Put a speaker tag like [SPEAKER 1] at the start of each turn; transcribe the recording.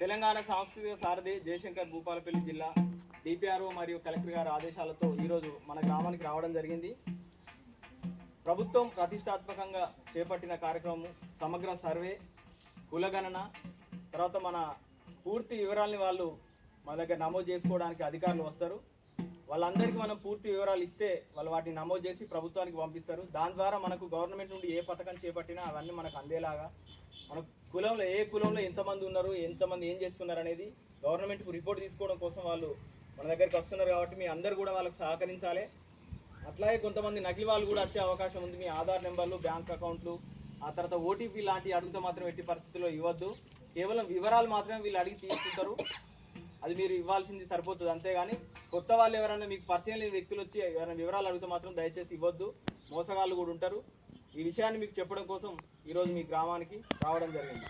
[SPEAKER 1] తెలంగాణ సాంస్కృతిక సారథి జయశంకర్ భూపాలపల్లి జిల్లా డిపిఆర్ఓ మరియు కలెక్టర్ గారి ఆదేశాలతో ఈరోజు మన గ్రామానికి రావడం జరిగింది. ప్రభుత్వం ప్రతిష్టాత్మకంగా చేపట్టిన కార్యక్రమం సమగ్ర సర్వే కులగణన తర్వాత మన పూర్తి వివరాల్ని వాళ్ళు మన దగ్గర నమోదు చేసుకోవడానికి అధికారులు వస్తారు. వాళ్ళందరికీ మనం పూర్తి వివరాలు ఇస్తే వాళ్ళు వాటిని నమోదు చేసి ప్రభుత్వానికి పంపిస్తారు. దాని ద్వారా మనకు గవర్నమెంట్ నుండి ఏ పథకం చేపట్టినా అవన్నీ మనకు అందేలాగా మన కులంలో ఏ కులంలో ఎంతమంది ఉన్నారు ఎంతమంది ఏం చేస్తున్నారు అనేది గవర్నమెంట్కు రిపోర్ట్ తీసుకోవడం కోసం వాళ్ళు మన దగ్గరికి వస్తున్నారు కాబట్టి మీ అందరు కూడా వాళ్ళకి సహకరించాలి. అట్లాగే కొంతమంది నకిలీ వాళ్ళు కూడా వచ్చే అవకాశం ఉంది. మీ ఆధార్ నెంబర్లు బ్యాంక్ అకౌంట్లు ఆ తర్వాత ఓటీపీ లాంటి అడిగితే మాత్రం ఎట్టి పరిస్థితుల్లో ఇవ్వద్దు. కేవలం వివరాలు మాత్రమే వీళ్ళు అడిగి తీసుకుంటారు. అది మీరు ఇవ్వాల్సింది సరిపోతుంది. అంతేగాని కొత్త వాళ్ళు ఎవరైనా మీకు పరిచయం లేని వ్యక్తులు వచ్చి ఎవరైనా వివరాలు అడిగితే మాత్రం దయచేసి ఇవ్వద్దు. మోసగాళ్ళు కూడా ఉంటారు. ఈ విషయాన్ని మీకు చెప్పడం కోసం ఈరోజు మీ గ్రామానికి రావడం జరిగింది.